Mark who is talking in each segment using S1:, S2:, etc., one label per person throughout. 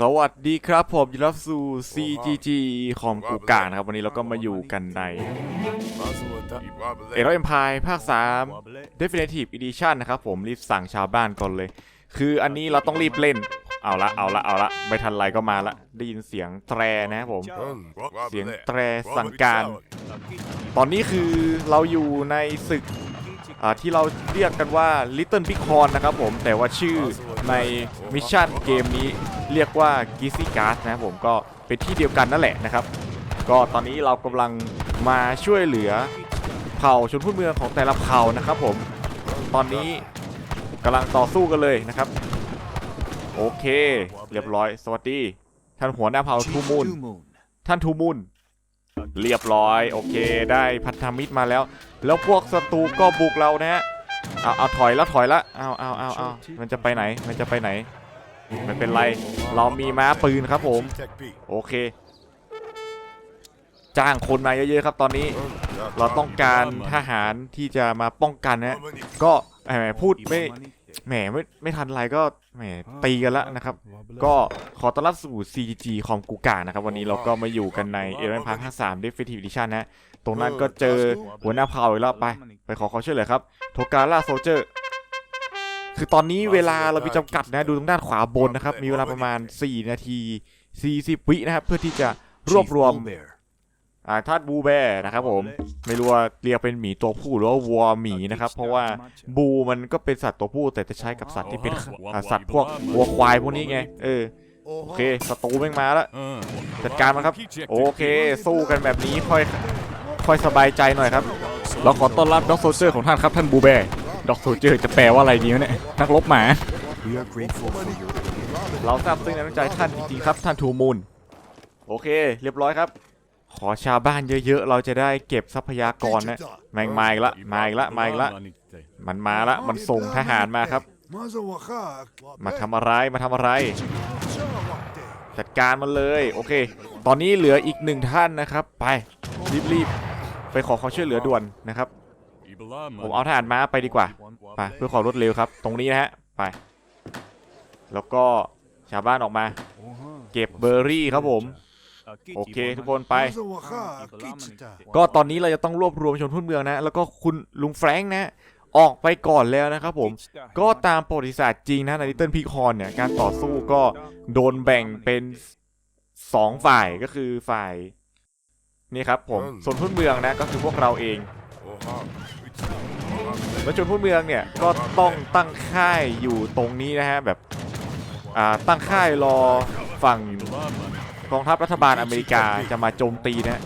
S1: สวัสดีครับผมยินดีรับสู่ CGG คอมกูกานะครับ วันนี้เราก็มาอยู่กันในเอ r o เอ็มพายภาค 3 Definitive Edition นะครับผมรีบสั่งชาวบ้านก่อนเลย คืออันนี้เราต้องรีบเล่น เอาละเอาละเอาละไม่ทันไรก็มาละ ได้ยินเสียงแตรนะครับผม เสียงแตรสั่งการ ตอนนี้คือเราอยู่ในศึกที่เราเรียกกันว่า Little Big Horn นะครับผมแต่ว่าชื่อ ในมิชชั่นเกมนี้เรียกว่า g i z z y Guard นะครับผมก็เป็นที่เดียวกันนั่นแหละนะครับ ก็ตอนนี้เรากำลังมาช่วยเหลือเผ่าชนพื้นเมืองของแต่ละเผ่านะครับผมตอนนี้กำลังต่อสู้กันเลยนะครับ โอเค เรียบร้อย สวัสดีท่านหัวหน้าเผ่าทูมูลท่านทูมูลเรียบร้อย โอเค ได้พันธมิตรมาแล้ว แล้วพวกศัตรูก็บุกเรานะฮะ เอาเอาถอยแล้วถอยละเอาเอาเอาเอามันจะไปไหนมันจะไปไหนไม่เป็นไร เรามีม้าปืนครับผม โอเค จ้างคนมาเยอะๆครับตอนนี้ เราต้องการทหารที่จะมาป้องกันนะ ก็แหมพูดไม่ แหมไม่ไม่ทันไรก็แหมตีกันละนะครับ ก็ขอต้อนรับสู่ CGG คอมกูกานะครับ วันนี้เราก็มาอยู่กันในเอเ n นพาร์ค3 Definitive Edition นะ ตรงนั้นก็เจอหัวหน้าเผ่าอีกแล้วไป ไปขอเขาช่วยเหลือครับ โทกาล่าโซเจอร์ คือตอนนี้เวลาเรามีจำกัดนะ ดูตรงด้านขวาบนนะครับ มีเวลาประมาณ 4 นาที 40 วินะครับ เพื่อที่จะรวบรวม อ่าทาสบูแบร์นะครับผมไม่รู้ว่าเรียกเป็นหมีตัวผู้หรือว่าวัวหมีนะครับ เพราะว่าบูมันก็เป็นสัตว์ตัวผู้แต่จะใช้กับสัตว์ที่เป็นอ่าสัตว์พวกวัวควายพวกนี้ไงเออโอเคศัตรูแม่งมาแล้วจัดการมันครับ โอเค สู้กันแบบนี้ค่อยค่อยสบายใจหน่อยครับ เราขอต้อนรับด็อกโซเจอร์ของท่านครับท่านบูแบร์ด็อกโซเจอร์จะแปลว่าอะไรดีวะเนี่ยนักรบหมา
S2: We are grateful for your
S1: เราทราบซึ้งในน้ำใจท่านจริงๆครับท่านทูมูลโอเค เรียบร้อยครับ ขอชาวบ้านเยอะๆ เราจะได้เก็บทรัพยากรนะแมงมาอีกละมาอีกละมาอีกละมันมาละมันส่งทหารมาครับ มาทำอะไรมาทำอะไร จัดการมันเลยโอเค ตอนนี้เหลืออีกหนึ่งท่านนะครับ ไปรีบๆไปขอความช่วยเหลือด่วนนะครับผมเอาทหารม้าไปดีกว่าไปเพื่อความรวดเร็วครับ ตรงนี้นะฮะไป แล้วก็ชาวบ้านออกมา เก็บเบอร์รี่ครับผม โอเค ทุกคนไป ก็ตอนนี้เราจะต้องรวบรวมชนพื้นเมืองนะ แล้วก็คุณลุงแฟรงค์นะ ออกไปก่อนแล้วนะครับผม ก็ตามประวัติศาสตร์จริงนะในลิตเติ้ลพีคอนเนี่ย การต่อสู้ก็โดนแบ่งเป็นสองฝ่ายก็คือฝ่าย นี่ครับผมส่วนพื้นเมืองนะก็คือพวกเราเองแล้วชนพื้นเมืองเนี่ยก็ต้องตั้งค่ายอยู่ตรงนี้นะฮะแบบอ่าตั้งค่ายรอฝั่ง กองทัพรัฐบาลอเมริกาจะมาโจมตีนะ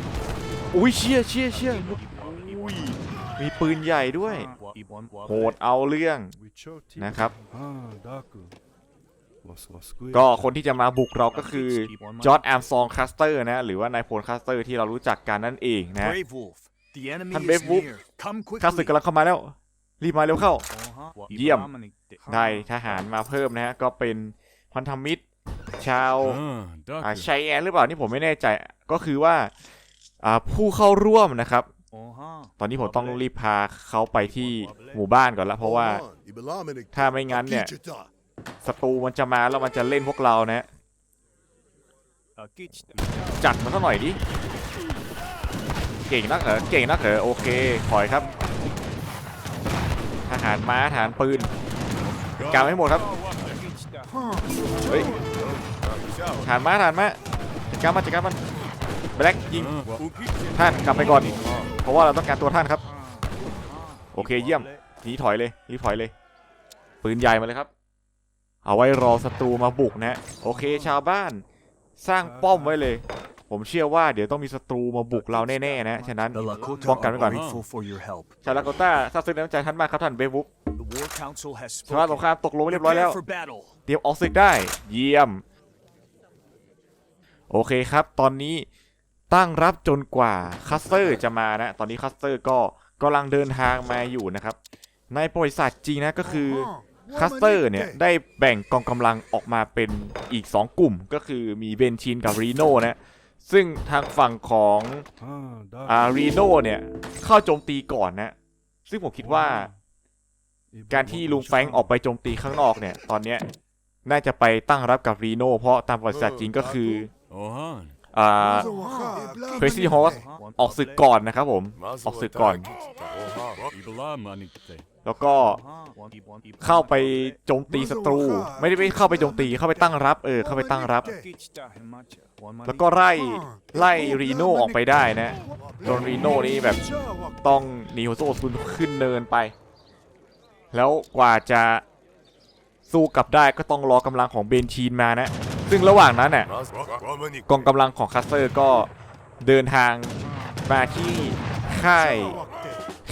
S1: อุ้ยเชี่ยเชี่ยเชี่ยอุ้ยมีปืนใหญ่ด้วย โหดเอาเรื่องนะครับ ก็คนที่จะมาบุกเราก็คือจอร์ดแอมซองคัสเตอร์นะ หรือว่านายพลคัสเตอร์ที่เรารู้จักกันนั่นเองนะท่าน Brave Wolf ข้าศึกกำลังเข้ามาแล้ว รีบมาเร็วเข้า เยี่ยม ได้ทหารมาเพิ่มนะฮะ ก็เป็นพันธมิตร ชาวอ่าชัยแอนหรือเปล่านี่ผมไม่แน่ใจก็คือว่าอ่าผู้เข้าร่วมนะครับ ตอนนี้ผมต้องรีบพาเขาไปที่หมู่บ้านก่อนละเพราะว่าถ้าไม่งั้นเนี่ยศัตรูมันจะมาแล้วมันจะเล่นพวกเรานะฮะจัดมันสักหน่อยดิเก่งนักเหรอเก่งนักเหรอโอเคถอยครับทหารม้าทหารปืนกางให้หมดครับเฮ้ย ทหารม้าทหารม้าจัดการมันจัดการมันแบล็กยิงท่านกลับไปก่อน เพราะว่าเราต้องการตัวท่านครับ โอเคเยี่ยมหนีถอยเลยหนีถอยเลย ปืนใหญ่มาเลยครับ เอาไว้รอศัตรูมาบุกนะ โอเคชาวบ้านสร้างป้อมไว้เลย ผมเชื่อว่าเดี๋ยวต้องมีศัตรูมาบุกเราแน่ๆนะ ฉะนั้น
S2: The Lakota
S1: ป้องกันไว้ก่อน
S2: are grateful for your help.
S1: ชาวลาโกต้าทราบซึ้งในน้ำใจท่านมากครับท่านเบฟุก
S2: The War Council has
S1: ชาวบ้านสงครามตกลงเรียบร้อยแล้ว
S2: for battle.
S1: เตรียมออกศึกได้ เยี่ยม โอเคครับ ตอนนี้ตั้งรับจนกว่าคัสเตอร์จะมานะ ตอนนี้คัสเตอร์ก็กำลังเดินทางมาอยู่นะครับ ในประวัติศาสตร์จริงนะก็คือคัสเตอร์เนี่ยได้แบ่งกองกำลังออกมาเป็นอีก 2 กลุ่ม ก็คือมีเบนชินกับรีโน่นะ ซึ่งทางฝั่งของอารีโน่เนี่ยเข้าโจมตีก่อนนะ ซึ่งผมคิดว่า การที่ลุงแฟรงค์ออกไปโจมตีข้างนอกเนี่ย ตอนเนี้ยน่าจะไปตั้งรับกับรีโน่เพราะตามประวัติศาสตร์จริงก็คือ
S3: Ohan.
S1: อ่า c r a z y Horse ออกศึกก่อนนะครับผม ออกศึกก่อน
S3: Ibala manikte.
S1: แล้วก็เข้าไปโจมตีศัตรู ไม่ได้ไปเข้าไปโจมตี เข้าไปตั้งรับ เออ เข้าไปตั้งรับ แล้วก็ไล่ไล่รีโน่ออกไปได้นะจนรีโน่นี่แบบต้องหนีหัวโซ่ซุนขึ้นเนินไป แล้วกว่าจะสู้กลับได้ก็ต้องรอกำลังของเบนชีนมานะ ซึ่งระหว่างนั้นน่ะกองกำลังของคัสเตอร์ก็เดินทางมาที่ค่าย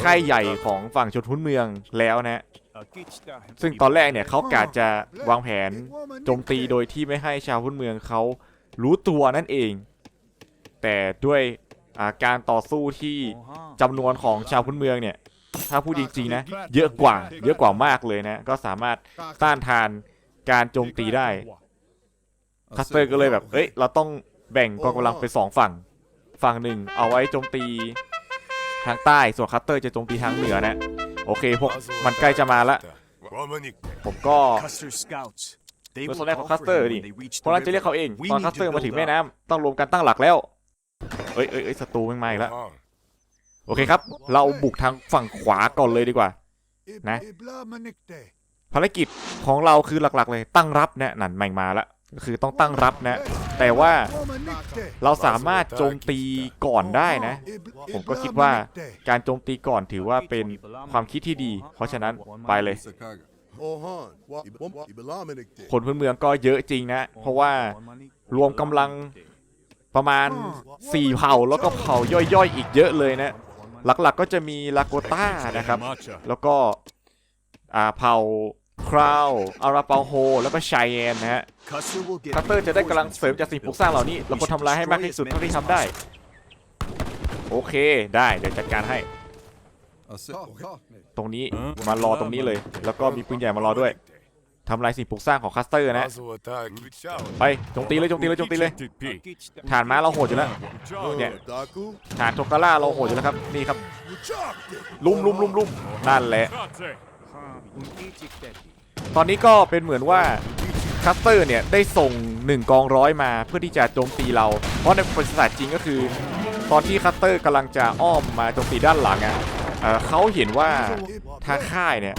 S1: ค่ายใหญ่ของฝั่งชนพื้นเมืองแล้วนะซึ่งตอนแรกเนี่ยเขากะจะวางแผนโจมตีโดยที่ไม่ให้ชาวพื้นเมืองเขารู้ตัวนั่นเอง แต่ด้วยาการต่อสู้ที่จำนวนของชาวพื้นเมืองเนี่ย ถ้าพูดจริงๆนะเยอะกว่าเยอะกว่ามากเลยนะ ก็สามารถต้านทานการโจมตีได้ คัสเตอร์ก็เลยแบบเอ้ยเราต้องแบ่งกองกำลังเป็นสองฝั่ง ฝั่งหนึ่งเอาไว้โจมตีทางใต้ส่วนคัสเตอร์จะโจมตีทางเหนือนะโอเคพวกมันใกล้จะมาละผมก็
S2: Custer scouts. They
S1: เมื่อ
S2: will
S1: ตอนแรกของ
S2: call
S1: คัส
S2: for
S1: เตอร์
S2: aid
S1: ดิ
S2: when they reach
S1: เพราะ
S2: the
S1: นั้นจะเรียก
S2: river.
S1: เขาเอง
S2: We
S1: ตอน
S2: need
S1: คัสเตอร์
S2: to
S1: มาถึง
S2: build
S1: แม่
S2: up.
S1: น้ำต้องรวมกันตั้งหลักแล้วเอ้ยเอ้ยเอ้ยศัตรูแม่งมาอีกแล้วโอเคครับ เราบุกทางฝั่งขวาก่อนเลยดีกว่า นะ ภารกิจของเราคือหลักๆเลยตั้งรับนะนั่นแม่งมาละก็ คือต้องตั้งรับนะ แต่ว่าเราสามารถโจมตีก่อนได้นะ ผมก็คิดว่าการโจมตีก่อนถือว่าเป็นความคิดที่ดี เพราะฉะนั้นไปเลย คนพื้นเมืองก็เยอะจริงนะ เพราะว่ารวมกำลังประมาณ 4 เผ่าแล้วก็เผ่าย่อยๆ อีกเยอะเลยนะ หลักๆก็จะมีลาโกต้านะครับ แล้วก็เผ่า คราวอาราเปาโฮ แล้วก็ชายแอนนะฮะ
S2: Custer will get
S1: คัตเตอร์จะได้กำลังเสริมจากสิ่งปลูกสร้างเหล่านี้ เราควรทำลายให้มากที่สุดเท่าที่ทำได้ โอเคได้ เดี๋ยวจัดการให้ ตรงนี้มารอตรงนี้เลย แล้วก็มีปืนใหญ่มารอด้วยทำลายสิ่งปลูกสร้างของคัสเตอร์นะ ไปโจมตีเลยโจมตีเลยโจมตีเลย
S3: Tipi.
S1: ฐานม้าเราโหดอยู่แล้ว เนี่ย ฐานโทกาล่าเราโหดอยู่แล้วครับ นี่ครับ ลุมลุมลุมลุมนั่นแหละ
S3: Kate.
S1: ตอนนี้ก็เป็นเหมือนว่าคัสเตอร์เนี่ยได้ส่ง 1 กองร้อยมาเพื่อที่จะโจมตีเรา เพราะในประวัติศาสตร์จริงก็คือ ตอนที่คัสเตอร์กำลังจะอ้อมมาโจมตีด้านหลังอะเอ่อเขาเห็นว่าทางค่ายเนี่ย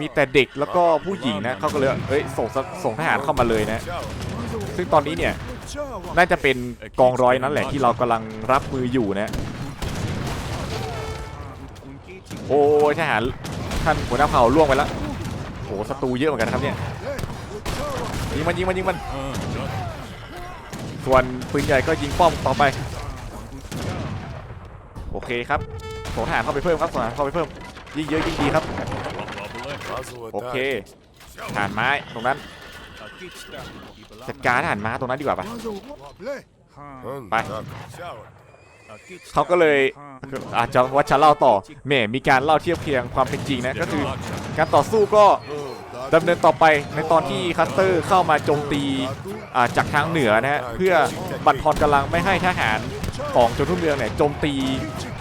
S1: มีแต่เด็กแล้วก็ผู้หญิงนะเขาก็เลยเอ้ยส่งส่งทหารเข้ามาเลยนะ ซึ่งตอนนี้เนี่ยน่าจะเป็นกองร้อยนั้นแหละที่เรากำลังรับมืออยู่นะ โอ้ทหารท่านหัวหน้าเผ่าล่วงไปแล้ว ศัตรูเยอะเหมือนกันนะครับเนี่ยยิงมันยิงมันยิงมัน ส่วนปืนใหญ่ก็ยิงป้อมต่อไป โอเคครับส่งทหารเข้าไปเพิ่มครับส่งทหารเข้าไปเพิ่ม ยิงเยอะยิงดีครับ โอเคทหารไม้ตรงนั้นจัดการทหารม้าตรงนั้นดีกว่าปะไปเขาก็เลยอาจจะวัชจะเล่าต่อแหม่มีการเล่าเทียบเคียงความเป็นจริงนะก็คือ การต่อสู้ก็ ดำเนินต่อไปในตอนที่คัสเตอร์เข้ามาโจมตีจากทางเหนือนะฮะเพื่อบั่นทอนกำลังไม่ให้ทหารของจนทุ่มเมืองเนี่ยโจมตี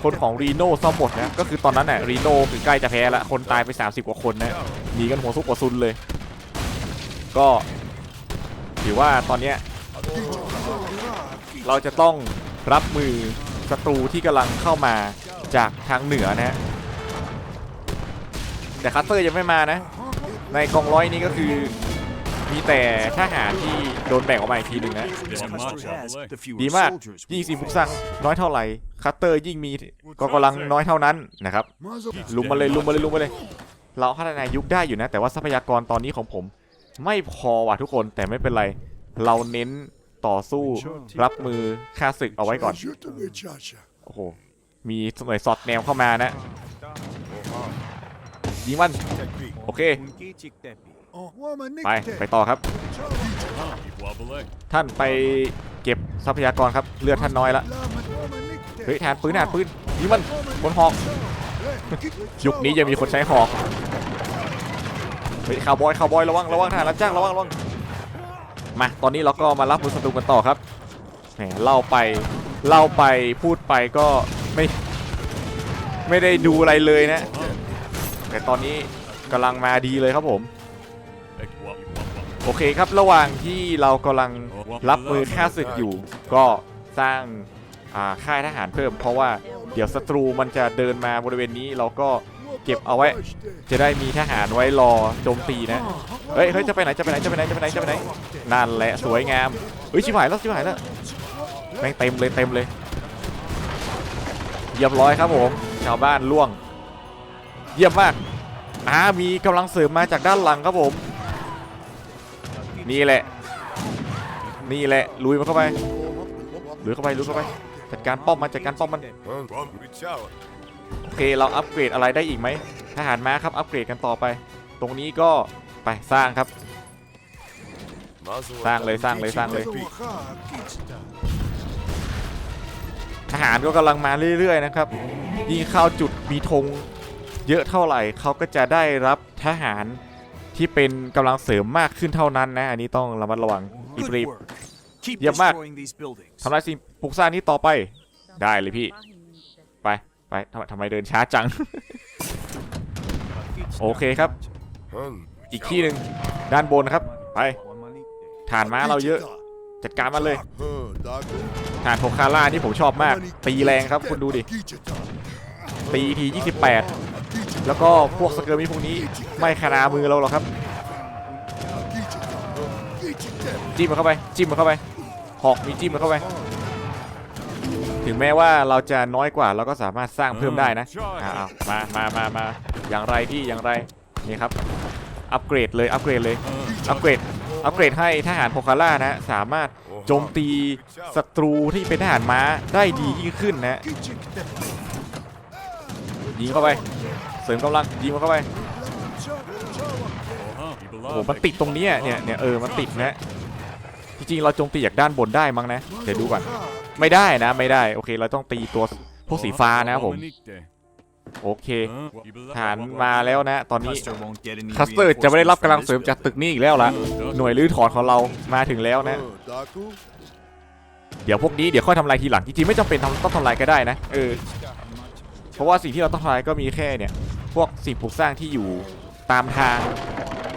S1: คนของรีโน่ซ่อมหมดนะก็คือตอนนั้นน่ะรีโน่คือใกล้จะแพ้ละคนตายไป 30 กว่าคนนะหนีกันหัวซุกหัวซุนเลย ก็ถือว่าตอนเนี้ยเราจะต้องรับมือศัตรูที่กำลังเข้ามาจากทางเหนือนะฮะแต่คัสเตอร์ยังไม่มานะ ในกองร้อยนี้ก็คือมีแต่ทหารที่โดนแบ่งออกมาอีกทีหนึ่งนะ
S2: This
S3: One
S2: Custer
S3: march,
S2: has,
S3: Wabble.
S2: the fewer
S1: ดีมาก
S2: soldiers
S1: ยิ่ง
S2: we
S1: สิ่งปลู
S2: will
S1: กสร้างน้อยเท่าไหร่คัตเตอร์ยิ่งมีกองกำลังน้อยเท่านั้นนะครับลุมมาเลยลุมมาเลยลุมมาเลย เราพัฒนายุคได้อยู่นะ แต่ว่าทรัพยากรตอนนี้ของผม ไม่พอว่ะทุกคนแต่ไม่เป็นไร เราเน้นต่อสู้รับมือค่าศึกเอาไว้ก่อนโอ้โหมีหน่วยสอดแนวเข้ามานะ ยิงมัน โอเค ไป ไปต่อครับ
S3: Wabble.
S1: ท่านไปเก็บทรัพยากรครับ เลือดท่านน้อยละ เฮ้ยทหารปืนทหารปืนยิงมันบนหอก ยุคนี้ยังมีคนใช้หอก เฮ้ยคาวบอยคาวบอยระวังระวังทหารรับจ้างระวังระวัง มาตอนนี้เราก็มารับมือศัตรูกันต่อครับ แหมเล่าไปเล่าไปพูดไปก็ไม่ ไม่ได้ดูอะไรเลยนะ แต่ตอนนี้กำลังมาดีเลยครับผม โอเคครับระหว่างที่เรากำลังรับมือฆ่าศึกอยู่ ก็สร้างอ่าค่ายทหารเพิ่ม เพราะว่าเดี๋ยวศัตรูมันจะเดินมาบริเวณนี้เราก็เก็บเอาไว้ จะได้มีทหารไว้รอโจมตีนะ เฮ้ยเฮ้ยจะไปไหนจะไปไหนจะไปไหนจะไปไหนจะไปไหนนั่นแหละสวยงามเฮ้ยชิบหายแล้วชิบหายแล้วแม่งเต็มเลยเต็มเลยเยี่ยมร้อยครับผมชาวบ้านล่วง เยี่ยมมากอ่ามีกำลังเสริมมาจากด้านหลังครับผม นี่แหละ นี่แหละ ลุยมันเข้าไปลุยเข้าไปลุยเข้าไป จัดการป้อมมันจัดการป้อมมัน โอเค เราอัปเกรดอะไรได้อีกไหมทหารม้าครับ อัปเกรดกันต่อไป ตรงนี้ก็ไปสร้างครับ สร้างเลยสร้างเลยสร้างเลย ทหารก็กำลังมาเรื่อยๆนะครับ ยิ่งเข้าจุดมีธง เยอะเท่าไหร่เขาก็จะได้รับทหารที่เป็นกำลังเสริมมากขึ้นเท่านั้นนะ อันนี้ต้องระมัดระวังรีบ
S2: Good
S1: รีบ
S2: work. Keep
S1: Yeah, Mark.
S2: destroying these buildings.
S1: ทำลายสิ่งปลูกสร้างนี้ต่อไปได้เลยพี่ ไปไปทำไมทำไมเดินช้าจัง โอเคครับ อีกที่หนึ่งด้านบนครับไปฐานม้าเราเยอะ จัดการมันเลยฐานโทคาร่านี่ผมชอบมาก ตีแรงครับคุณดูดิ ตีที 28 แล้วก็พวกสเกอร์มีพวกนี้ไม่ขนามือเราหรอกครับ จิ้มมันเข้าไป จิ้มมันเข้าไปหอกมีจิ้มมันเข้าไป ถึงแม้ว่าเราจะน้อยกว่าเราก็สามารถสร้างเพิ่มได้นะอ่าเอามามามามาอย่างไรพี่อย่างไรนี่ครับอัปเกรดเลยอัปเกรดเลยอัปเกรดอัปเกรดให้ทหารโพคาร่านะสามารถโจมตีศัตรูที่เป็นทหารม้าได้ดียิ่งขึ้นนะยิงเข้าไป เสริมกำลังยิงมันเข้าไปโอ้โหมันติดตรงเนี้ยเนี่ยเนี่ยเออมันติดนะจริงๆเราโจมตีจากด้านบนได้มั้งนะเดี๋ยวดูก่อนไม่ได้นะไม่ได้โอเคเราต้องตีตัวพวกสีฟ้านะครับผมโอเคฐานมาแล้วนะ ตอนนี้
S2: Custer won't get any
S1: คัสเตอร์จะไม่ได้รับกำลัง
S2: reinforcements
S1: เสริม
S2: from
S1: จาก
S2: this
S1: ตึกนี้อีกแล้วละหน่วยรื้อถอนของเรามาถึงแล้วนะ เดี๋ยวพวกนี้เดี๋ยวค่อยทำลายทีหลังจริงๆไม่จำเป็นทำต้องทำลายก็ได้นะเออ เพราะว่าสิ่งที่เราต้องทำลายก็มีแค่เนี่ย พวกสิ่งปลูกสร้างที่อยู่ตามทาง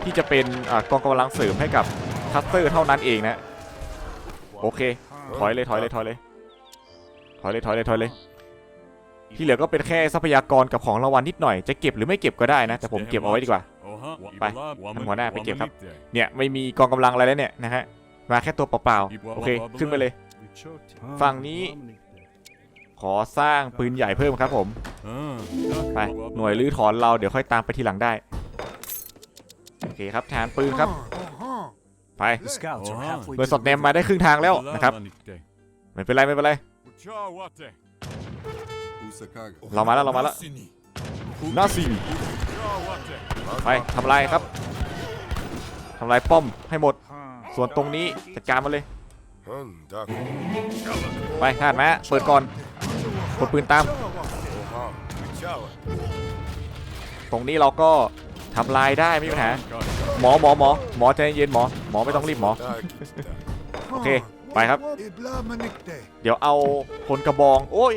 S1: ที่จะเป็นอกองกำลังเสริมให้กับคัสเตอร์เท่านั้นเองนะ โอเค ถอยเลยถอยเลยถอยเลย ถอยเลยถอยเลยถอยเลย ที่เหลือก็เป็นแค่ทรัพยากรกับของรางวัลนิดหน่อย จะเก็บหรือไม่เก็บก็ได้นะ แต่ผมเก็บเอาไว้ดีกว่า ไปท่านหัวหน้าไปเก็บครับ เนี่ยไม่มีกองกำลังอะไรแล้วเนี่ยนะฮะ มาแค่ตัวเปล่าๆ โอเค ขึ้นไปเลย ฝั่งนี้ ขอสร้างปืนใหญ่เพิ่มครับผม ไป หน่วยลื้อถอนเราเดี๋ยวค่อยตามไปทีหลังได้ โอเคครับฐานปืนครับ ไป
S2: The scouts are halfway
S1: หน่วยสอดแนมมาได้ครึ่งทางแล้วนะครับ ไม่เป็นไรไม่เป็นไร เรามาแล้วเรามาแล้วนาซีไปทำลายครับทำลายป้อมให้หมด ส่วนตรงนี้จัดการมาเลย ไปทหารมาเปิดก่อน กดปืนตาม ตรงนี้เราก็ทำลายได้ไม่มีปัญหา หมอหมอหมอหมอใจเย็นหมอ หมอไม่ต้องรีบหมอ โอเค ไปครับ เดี๋ยวเอาคนกระบอง โอ้ย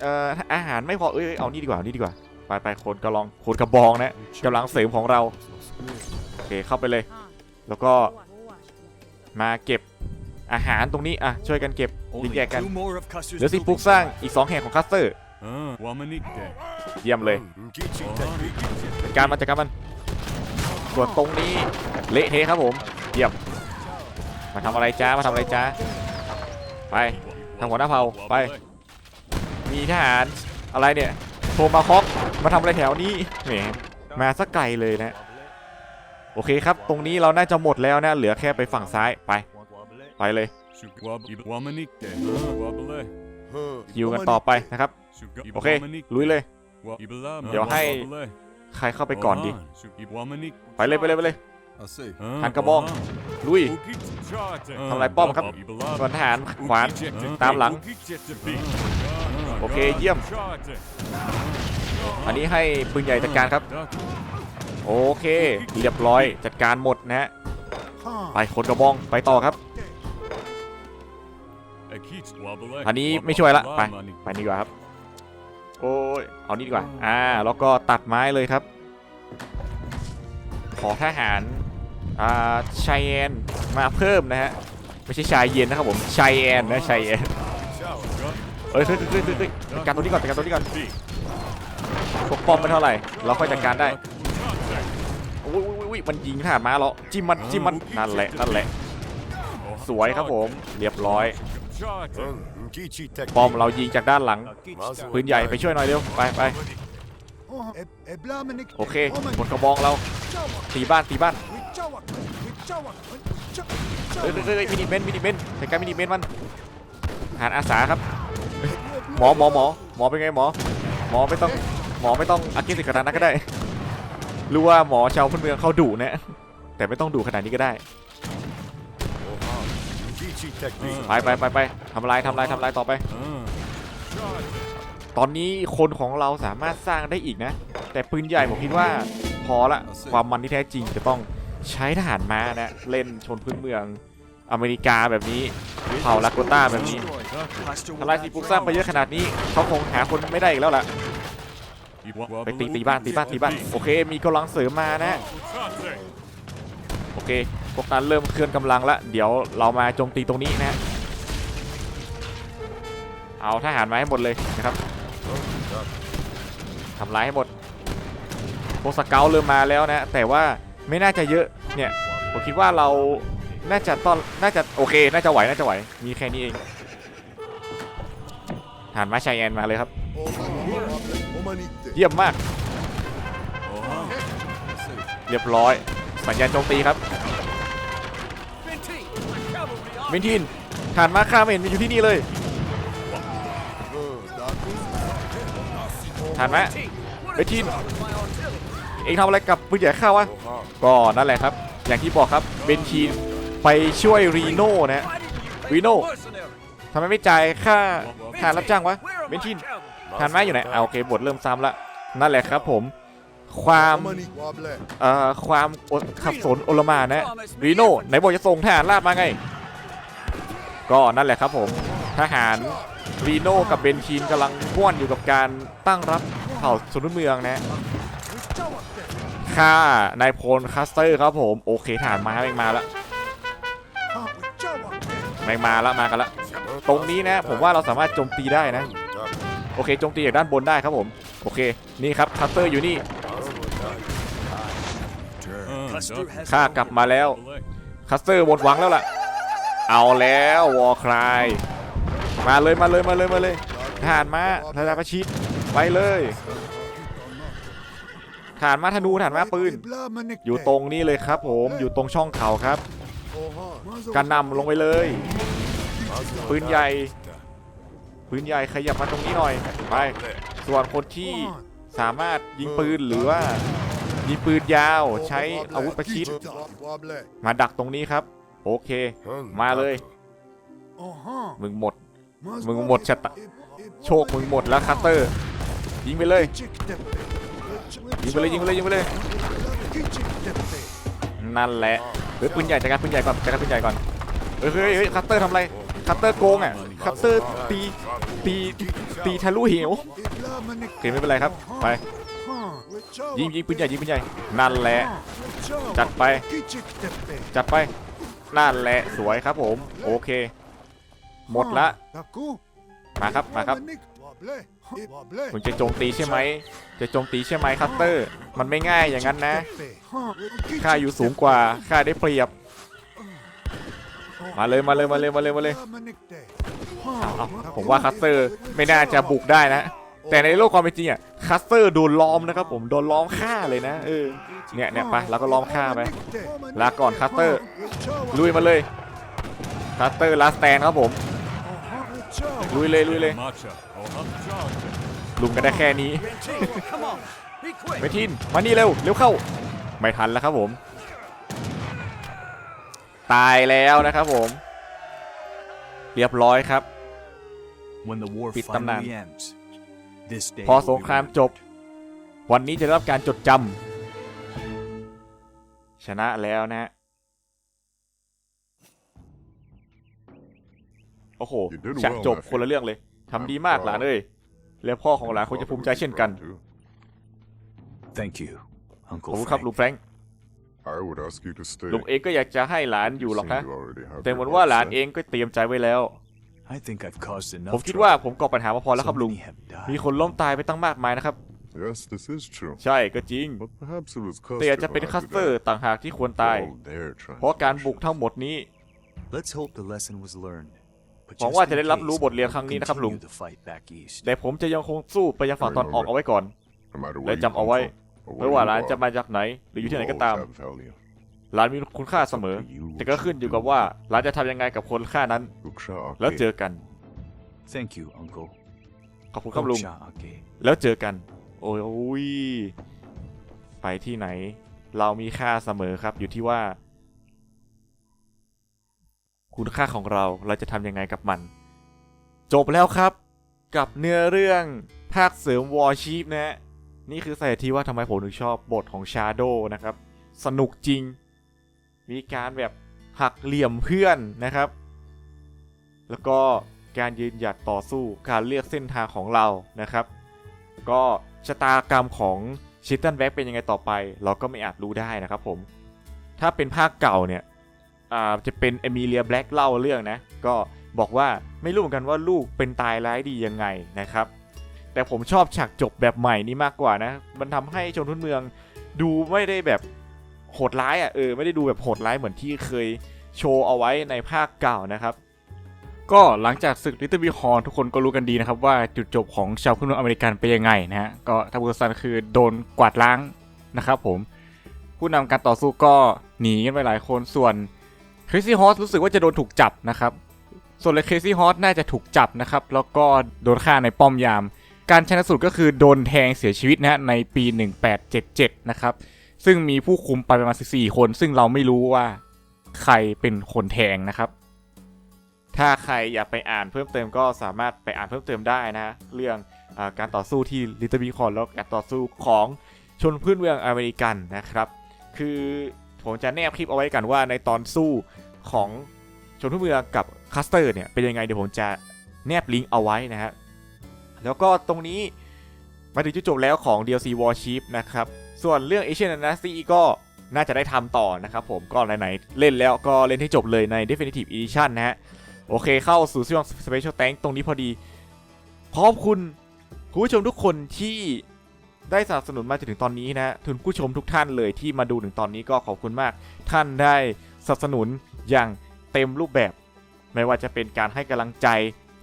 S1: เอ่ออาหารไม่พอ เอ้ย เอานี่ดีกว่าเอานี่ดีกว่า ไปไปคนกระลอง คนกระบองนะกำลังเสริมของเรา โอเค เข้าไปเลย แล้วก็มาเก็บ อาหารตรงนี้อะช่วยกันเก็บ
S2: Only
S1: ยิงแยกกัน
S2: two more of Custer's
S1: เหลือสิ่งปลูก
S2: buildings
S1: สร้าง
S2: left.
S1: อีก 2 แห่งของคัสเตอร์เยี่ยมเลยจัดการมันจัดการมันส่วนตรงนี้เละเทะครับผมเยี่ยมมาทำอะไรจ้ามาทำอะไรจ้าไปทางหัวหน้าเผ่าไป มีทหารอะไรเนี่ยโทมาคอกมาทำอะไรแถวนี้แหมมาสักไกลเลยนะ โอเคครับ ตรงนี้เราน่าจะหมดแล้วนะ เหลือแค่ไปฝั่งซ้ายไป ไปเลยยิวกันต่อไปนะครับ โอเค ลุยเลย เดี๋ยวให้ใครเข้าไปก่อนดี ไปเลยไปเลยไปเลยหันกระบอกลุยทำลายป้อมครับส่วนทหารขวานตามหลัง โอเคเยี่ยม อันนี้ให้ปืนใหญ่จัดการครับ โอเค เรียบร้อยจัดการหมดนะฮะไปคนกระบองไปต่อครับ อันนี้ไม่ช่วยละไปไปดีกว่าครับ โอ้ยเอานี่ดีกว่า อ่า แล้วก็ตัดไม้เลยครับ ขอทหาร อ่าชายแอนมาเพิ่มนะฮะ ไม่ใช่ชายเย็นนะครับผมชายแอนนะชายแอนเอ้ยเฮ้ยเฮ้ยเฮ้ยเฮ้ยจัดการตัวนี้ก่อนจัดการตัวนี้ก่อนปกป้องไม่เท่าไหร่ เราค่อยจัดการได้อุ้ยอุ้ยอุ้ยมันยิงทหารมาเหรอจิ้มมันจิ้มมันนั่นแหละนั่นแหละ สวยครับผม เรียบร้อย
S3: Charge.
S1: ป้อมเรายิงจากด้านหลังปืนใหญ่ไปช่วยหน่อยเร็วไปไปโอเคหมดกระบองเราตีบ้านตีบ้านเฮ้ยเฮ้ยเฮ้ยมินิเมนมินิเมนใส่การมินิเมนมันหารอาสาครับเฮ้ยหมอหมอหมอหมอเป็นไงหมอ หมอไม่ต้องหมอไม่ต้องอากิสิขนาดนั้นก็ได้รู้ว่าหมอชาวพื้นเมืองเขาดุนะแต่ไม่ต้องดุขนาดนี้ก็ได้ ไปไปไปไปทำลายทำลายทำลายต่อไป
S3: Uh. Charge.
S1: ตอนนี้คนของเราสามารถสร้างได้อีกนะ แต่ปืนใหญ่ผมคิดว่าพอละความมันที่แท้จริงจะต้องใช้ทหารม้านะ เล่นชนพื้นเมืองอเมริกาแบบนี้เผ่าลาโกต้าแบบนี้
S2: Cluster
S1: ทลายสิ่งปลูกสร้างไปเยอะขนาดนี้เขาคงหาคนไม่ได้อีกแล้วล่ะไปตีตีบ้านตีบ้านตีบ้านโอเค มีกำลังเสริมมานะ
S3: Charge.
S1: โอเค พวกนั้นเริ่มเคลื่อนกำลังละเดี๋ยวเรามาโจมตีตรงนี้นะเอาทหารมาให้หมดเลยนะครับทำลายให้หมดพวกสเกลเริ่มมาแล้วนะ แต่ว่าไม่น่าจะเยอะเนี่ยผมคิดว่าเราน่าจะต้อนน่าจะโอเค น่าจะไหวน่าจะไหวมีแค่นี้เองทหารมาชายแอนมาเลยครับเยี่ยมมาก เรียบร้อย สัญญาณโจมตีครับ เมนทินฐานมาฆ่ามเห็นมันอยู่ที่นี่เลยฐานมาเบทินเองทำอะไรกับปืนใหญ่ข้าวะก็นั่นแหละครับ อย่างที่บอกครับเบนทีนไปช่วยรีโน่นะ Reno ทำไมไม่จ่ายค่าค่ารับจ้างวะเบนทินฐานมาอยู่ไหนเอาโอเคบทเริ่มซ้ำละนั่นแหละครับผมความเอ่อความขับสนโอลมานะรีโน่ไหนบอกจะส่งทหารราบมาไง ก็นั่นแหละครับผมทหารรีโน่กับเบนทีนกำลังม่วนอยู่กับการตั้งรับเผ่าสนเมืองนะฆ่านายพลคัสเตอร์ครับผมโอเคทหารมาแม่งมาแล้วแม่งมาแล้วมากันแล้วตรงนี้นะผมว่าเราสามารถโจมตีได้นะโอเคโจมตีจากด้านบนได้ครับผมโอเคนี่ครับคัสเตอร์อยู่นี่
S2: Cluster has
S1: ข้ากลับมาแล้วคัสเตอร์หมดหวังแล้วล่ะ เอาแล้ววอลคลายมาเลยมาเลยมาเลยมาเลยทหารมาทหารประชิดไปเลยทหารมาธนูทหารมาปืน อยู่ตรงนี้เลยครับผมอยู่ตรงช่องเขาครับการนำลงไปเลย ปืนใหญ่ปืนใหญ่ขยับมาตรงนี้หน่อยไปส่วนคนที่สามารถยิงปืนหรือว่ายิงปืนยาวใช้อาวุธประชิดมาดักตรงนี้ครับ โอเค มาเลย มึงหมด มึงหมดชะตาโชคมึงหมดแล้วคัตเตอร์ ยิงไปเลย ยิงไปเลยยิงไปเลยยิงไปเลย นั่นแหละเฮ้ยปืนใหญ่จัดการปืนใหญ่ก่อนจัดการปืนใหญ่ก่อน เฮ้ยเฮ้ยเฮ้ยคัตเตอร์ทำอะไร คัตเตอร์โกงอะ คัตเตอร์ตีตีตีทะลุเหวโอเคไม่เป็นไรครับ ไป ยิงยิงปืนใหญ่ยิงปืนใหญ่ นั่นแหละ จัดไป จัดไป นั่นแหละสวยครับผม โอเค หมดละ มาครับมาครับมึงจะโจมตีใช่ไหม จะโจมตีใช่ไหมคัตเตอร์ มันไม่ง่ายอย่างนั้นนะข้าอยู่สูงกว่าข้าได้เปรียบ มาเลยมาเลยมาเลยมาเลยมาเลยเอาเอาผมว่าคัตเตอร์ไม่น่าจะบุกได้นะ แต่ในโลกความเป็นจริงอะ คัสเตอร์โดนล้อมนะครับผมโดนล้อมฆ่าเลยนะเออเนี่ยเนี่ยไปแล้วก็ล้อมฆ่าไปลาก่อนคัตเตอร์ลุยมาเลยคัตเตอร์ลาสแตนครับผมลุยเลยลุยเลย
S3: Matcha. Uh-huh. Charge.
S1: ลุมกันได้แค่นี้
S2: Come on, be quick.
S1: ไม่ทินมานี่เร็วเร็วเข้า ไม่ทันแล้วครับผม ตายแล้วนะครับผม เรียบร้อยครับ
S2: When the war
S1: ปิดตำนาน พอ
S2: will
S1: ส
S2: be
S1: งคราม
S2: remembered.
S1: จบ วันนี้จะได้รับการจดจำชนะแล้วนะฮะโอ้โห
S4: You did
S1: ฉาก
S4: well,
S1: จบ
S4: nephew.
S1: คนละเรื่องเลยทำดีมากหลานเอ้ยและพ่อของหลานคงจะภูมิใจเช่นกัน
S2: Thank you,
S1: ขอบ
S2: Uncle
S1: คุณครับ
S2: Frank.
S1: ลุงแฟรงค์
S4: I would ask you to stay.
S1: ลุงเองก็อยากจะให้หลานอยู่หรอก
S4: Seem
S1: นะ
S4: you already have
S1: แต่เหมือน
S4: your
S1: ว่า
S4: heart
S1: หลาน
S4: set.
S1: เองก็เตรียมใจไว้แล้ว ผม
S2: enough
S1: คิดว่า
S2: trouble.
S1: ผมก่อปัญหามาพอแล้วครับ
S2: So
S1: ลุง
S2: many have
S1: มี
S2: died.
S1: คนล้มตายไปตั้งมากมายนะครับ
S4: Yes, this is true.
S1: ใช่ก็จริง
S4: But perhaps it was
S1: แต่อาจ
S4: Custer
S1: จะเป็น
S4: who
S1: คัส
S4: acted
S1: เตอร์
S4: out
S1: ต่างหากที่ควร
S4: for
S1: ตาย
S4: all their
S1: เพราะการบุก
S4: transgressions.
S1: ทั้งหมดนี้
S2: Let's hope the lesson was learned. But
S1: หวัง
S2: just
S1: ว่า
S2: in
S1: จะได้รับรู้
S2: case,
S1: บทเรียน
S2: I'll
S1: ครั้งนี้นะครับลุง
S2: continue the fight back east.
S1: แต่ผมจะยังคงสู้ไปยังฝั่งตอนออกเอาไว้ก่อน
S4: No matter
S1: และ
S4: where you
S1: จำเอา
S4: come
S1: ไว้
S4: from, or
S1: ไม่
S4: where
S1: ว่า
S4: you
S1: หลาน
S4: are,
S1: จะมาจากไหน หรืออยู่ที่ไหนก็ตาม
S4: you always have value.
S1: หลานมีคุณค่าเสมอ แต่ก็ขึ้นอยู่กับว่าหลานจะทำยังไงกับคนค่านั้น
S4: Luksha
S1: แล้ว
S4: Ake.
S1: เจอกัน
S2: Thank you, Uncle.
S1: ขอบคุณครับลุง
S2: Ocha Ake.
S1: แล้วเจอกันโอ้ยโอ้ยไปที่ไหน เรามีค่าเสมอครับ อยู่ที่ว่า คุณค่าของเราเราจะทำยังไงกับมัน จบแล้วครับ กับเนื้อเรื่องภาคเสริมวอร์ชีพนะฮะนี่คือสาเหตุที่ว่าทำไมผมถึงชอบบทของชาโดนะครับ สนุกจริง มีการแบบหักเหลี่ยมเพื่อนนะครับ แล้วก็การยืนหยัดต่อสู้การเลือกเส้นทางของเรานะครับ ก็ชะตากรรมของชิตตันแบ็กเป็นยังไงต่อไป เราก็ไม่อาจรู้ได้นะครับผม ถ้าเป็นภาคเก่าเนี่ยอ่าจะเป็นเอมิเลียแบล็กเล่าเรื่องนะ ก็บอกว่าไม่รู้เหมือนกันว่าลูกเป็นตายร้ายดียังไงนะครับ แต่ผมชอบฉากจบแบบใหม่นี้มากกว่านะ มันทำให้ชนทุนเมืองดูไม่ได้แบบ โหดร้ายอะเออไม่ได้ดูแบบโหดร้ายเหมือนที่เคยโชว์เอาไว้ในภาคเก่านะครับ ก็หลังจากศึกลิตเติ้ลบิฮอนทุกคนก็รู้กันดีนะครับ ว่าจุดจบของชาวพลเมืองอเมริกันเป็นยังไงนะฮะก็ทาบูซันคือโดนกวาดล้างนะครับผมผู้นำการต่อสู้ก็หนีกันไปหลายคนส่วนคริสซี่ฮอสรู้สึกว่าจะโดนถูกจับนะครับส่วนเลยคริสซี่ฮอสน่าจะถูกจับนะครับ แล้วก็โดนฆ่าในป้อมยาม การชนะสูตรก็คือโดนแทงเสียชีวิตนะฮะในปี 1877 นะครับ ซึ่งมีผู้คุมไปประมาณ14คน ซึ่งเราไม่รู้ว่าใครเป็นคนแทงนะครับ ถ้าใครอยากไปอ่านเพิ่มเติมก็สามารถไปอ่านเพิ่มเติมได้นะ เรื่องอการต่อสู้ที่ลิตเติ้ลบิคอนแล้วการต่อสู้ของชนพื้นเมืองอเมริกันนะครับ คือผมจะแนบคลิปเอาไว้กันว่าในตอนสู้ของชนพื้นเมืองกับคัสเตอร์เนี่ยเป็นยังไงเดี๋ยวผมจะแนบลิงก์เอาไว้นะฮะแล้วก็ตรงนี้มาถึงจุดจบแล้วของ DLC Warship นะครับ ส่วนเรื่อง Asian Dynasty ก็น่าจะได้ทำต่อนะครับผมก็ไหนๆเล่นแล้วก็เล่นให้จบเลยใน Definitive Edition นะฮะ โอเคเข้าสู่ช่วง Special Tank ตรงนี้พอดี ขอบคุณคุณผู้ชมทุกคนที่ได้สนับสนุนมาจนถึงตอนนี้นะถึงผู้ชมทุกท่านเลยที่มาดูถึงตอนนี้ก็ขอบคุณมาก ท่านได้สนับสนุนอย่างเต็มรูปแบบ ไม่ว่าจะเป็นการให้กำลังใจ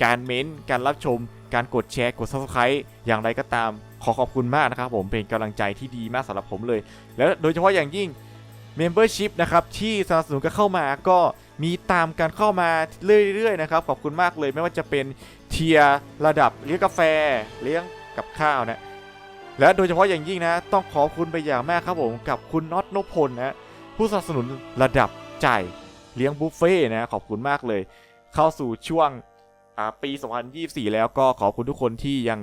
S1: การเม้นต์การรับชม การกดแชร์ กด Subscribe อย่างไรก็ตาม ขอขอบคุณมากนะครับผมเป็นกำลังใจที่ดีมากสำหรับผมเลย แล้วโดยเฉพาะอย่างยิ่ง Membership นะครับที่สนับสนุนกันเข้ามาก็มีตามการเข้ามาเรื่อยๆนะครับขอบคุณมากเลยไม่ว่าจะเป็นเทียร์ระดับเลี้ยงกาแฟเลี้ยงกับข้าวนะและโดยเฉพาะอย่างยิ่งนะ ต้องขอบคุณไปอย่างมากครับผมกับคุณน็อตนพลนะผู้สนับสนุนระดับจ่ายเลี้ยงบุฟเฟ่นะขอบคุณมากเลย เข้าสู่ช่วงอ่าปี 2024 แล้วก็ขอบคุณทุกคนที่ยัง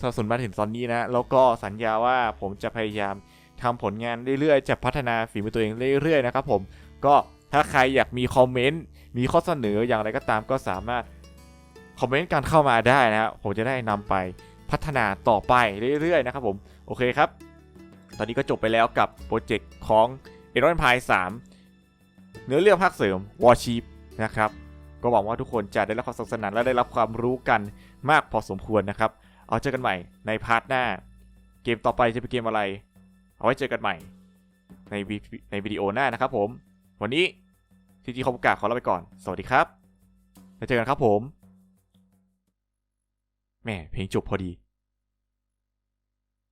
S1: สนับสนุนมาถึงตอนนี้นะ แล้วก็สัญญาว่าผมจะพยายามทำผลงานเรื่อยๆ จะพัฒนาฝีมือตัวเองเรื่อยๆนะครับผม ก็ถ้าใครอยากมีคอมเมนต์ มีข้อเสนออย่างไรก็ตามก็สามารถคอมเมนต์กันเข้ามาได้นะครับผมจะได้นำไปพัฒนาต่อไปเรื่อยๆนะครับผม โอเคครับ ตอนนี้ก็จบไปแล้วกับโปรเจกต์ของ e r o n p i 3 เนื้อเรื่องภาคเสริม Warship นะครับ ก็หวังว่าทุกคนจะได้รับความสนุกสนานและได้รับความรู้กันมากพอสมควรนะครับ เอาเจอกันใหม่ในพาร์ทหน้า เกมต่อไปจะเป็นเกมอะไร เอาไว้เจอกันใหม่ ในวิในวิดีโอหน้านะครับผม วันนี้ทีทีคอมกาขอลาไปก่อน สวัสดีครับแล้วเจอกันครับผมแม่เพลงจบพอดี